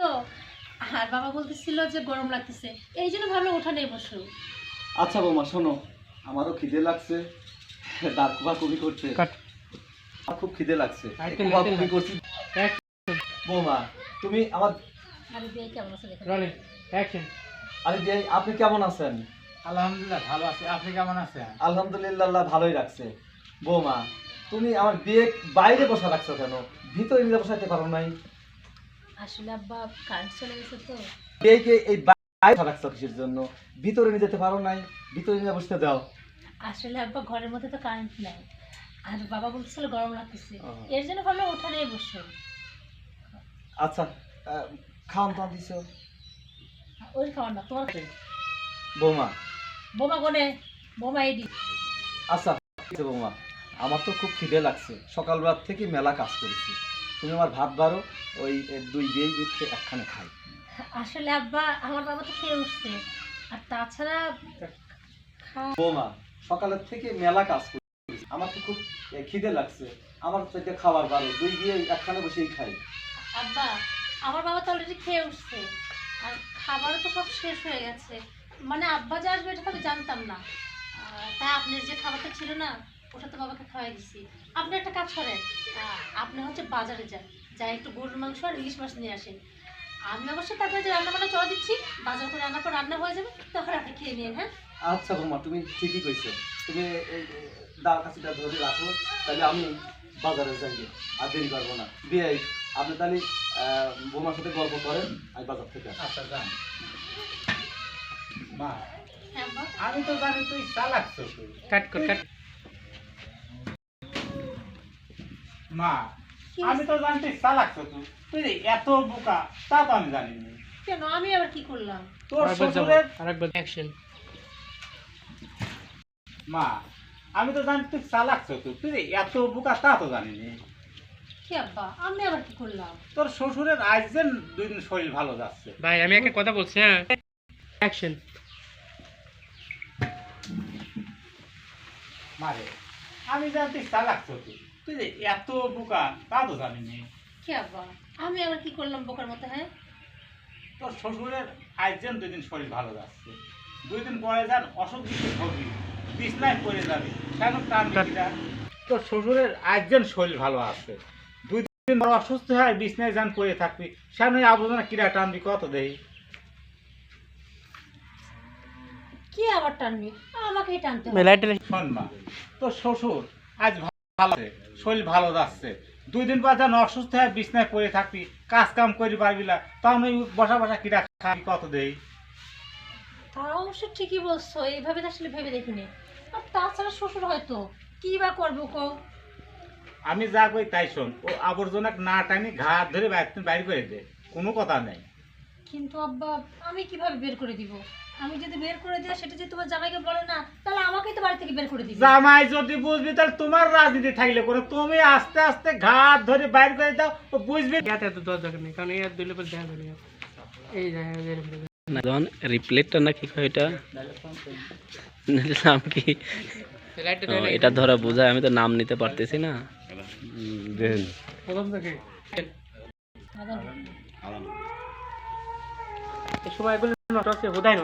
তো? আর বাবা বলতেছিল যে গরম লাগতেছে। এই জন্য ভাবলাম উঠানে বসো আচ্ছা বৌমা শোনো আমারও খিদে লাগছে। দাঁত কুবি করছে। আমার খুব খিদে লাগছে। করছি। বৌমা তুমি আমার আর আপনি কেমন আছেন? আলহামদুলিল্লাহ ভালো আছি। আপনি কেমন আছেন? আলহামদুলিল্লাহ ভালোই রাখছে বৌমা তুমি আমার বিয়ে বাইরে বসা রাখছো কেন? ভিতরে নিয়ে বসাইতে পারো নাই। আসলে আব্বা কারেন্ট চলে গেছে তো। বিয়েকে এই বাইরে রাখছো কিসের জন্য? ভিতরে নিয়ে যেতে পারো নাই ভিতরে নিয়ে বসতে দাও। আসলে আব্বা ঘরের মধ্যে তো কারেন্ট নাই। আর বাবা বলতেছিল গরম লাগতেছে। এর জন্য ভাবলাম উঠানে বসো। আচ্ছা খাওয়ান তো দিছো? ওই খাওয়ান না তোমার বৌমা। বোমা কোনে? বোমা এডি আচ্ছা বৌমা আমার তো খুব খিদে লাগছে। সকালবেলা থেকে মেলা কাজ করেছি। তুমি আমার ভাত বারো ওই দুই বিয়ে দিচ্ছে একখানে খাই। আসলে আব্বা আমার বাবা তো খেয়ে উঠছে। আর তাছাড়া বৌমা সকালের থেকে মেলা কাজ করেছি আমার তো খুব খিদে লাগছে। আমার তো খাবার বারো দুই বিয়ে একখানে বসেই খাই। আব্বা আমার বাবা তো অলরেডি খেয়ে উঠছে। আর খাবারও তো সব শেষ হয়ে গেছে। মানে আব্বা যে আসবে এটা তো আমি জানতাম না। তাই আপনার যে খাবারটা ছিল না ওটা তো বাবাকে খাওয়াই দিছি। আপনি একটা কাজ করেন। আপনি হচ্ছে বাজারে যান। যাই একটু গরুর মাংস আর ইলিশ মাছ নিয়ে আসেন। আমি অবশ্যই তারপরে যে রান্না বান্না চড়া দিচ্ছি বাজার করে রান্না করে রান্না হয়ে যাবে তখন আপনি খেয়ে নিন হ্যাঁ? আচ্ছা বৌমা তুমি ঠিকই কইছো। তুমি এই এই, কাছিটা ধরে রাখো তাহলে আমি বাজারে যাই। আর দেরি করব না। বিয়ে আপনি তাহলে আহ, বৌমার সাথে গল্প করেন আমি বাজার থেকে। আচ্ছা যান। মা হ্যাঁ আমি তো জানি তুই চালাক কাট কর কাট। মা আমি তো জানি তুই চালাক তুই। তুই এত বোকা তা তো আমি জানি না কেন? আমি আবার কি করলাম? তোর শ্বশুরের আরেকবার অ্যাকশন মা আমি তো জানি তুই চালাক তুই। তুই এত বোকা তা তো জানি না আমি আবার কি করলাম? তোর শ্বশুরের আজ যেন দুই দিন শরীর ভালো যাচ্ছে। ভাই আমি একটা কথা বলছি হ্যাঁ? অ্যাকশন মারে আমি জানি তুই চালাক তুই তুই। এত বোকা তা তো জানি না। কি আব্বা? আমি আবার কি করলাম বোকার মতো হ্যাঁ? তোর শ্বশুরের আজ যেন দুই দিন শরীর ভালো যাচ্ছে। দুই দিন পরে যান অসুখ বিসুখ হবি। বিছনায় পড়ে যাবি। কেন টান তোর শ্বশুরের আজ শরীর ভালো আছে। দুই দিন পর অসুস্থ হয় বিছনায় যান পড়ে থাকবি। সেন আবর্জনা কিরা টানবি কত দেই? কি আবার টানবি? আমাকেই টানতে শোন মা তোর শ্বশুর আজ ভালো। শরীর ভালো যাচ্ছে। দুই দিন পর যেন অসুস্থ হয় বিছনায় পড়ে থাকবি কাজ কাম করি পারবি না তখন ওই বসা বসা কিরা খাবি কত দেই? অবশ্য ঠিকই বলছো এইভাবে আসলে ভেবে দেখিনি। আর তাছাড়া শ্বশুর হয়তো কি বা করব কো আমি যা কই তাই শোন ও আবর্জনা না টানি ঘাট ধরে বাইর বাইর করে দে কোনো কথা নেই। কিন্তু আব্বা আমি কীভাবে বের করে দিব? আমি যদি বের করে দিই সেটা যদি তোমার জামাইকে বলে না তাহলে আমাকেই তো বাড়ি থেকে বের করে দিবে। জামাই যদি বুঝবি তাহলে তোমার রাজনীতি থাকলে করে তুমি আস্তে আস্তে ঘাট ধরে বাইর করে দাও ও বুঝবি। এত দরকার নেই কারণ এর দিলে পর দেখা এই না যখন রিপ্লেটটা না কি এটা? নাম কি? এটা ধরা বোঝায় আমি তো নাম নিতে পারতেছি না। প্রথম থেকে। সময় এগুলো নষ্ট হচ্ছে বোধায়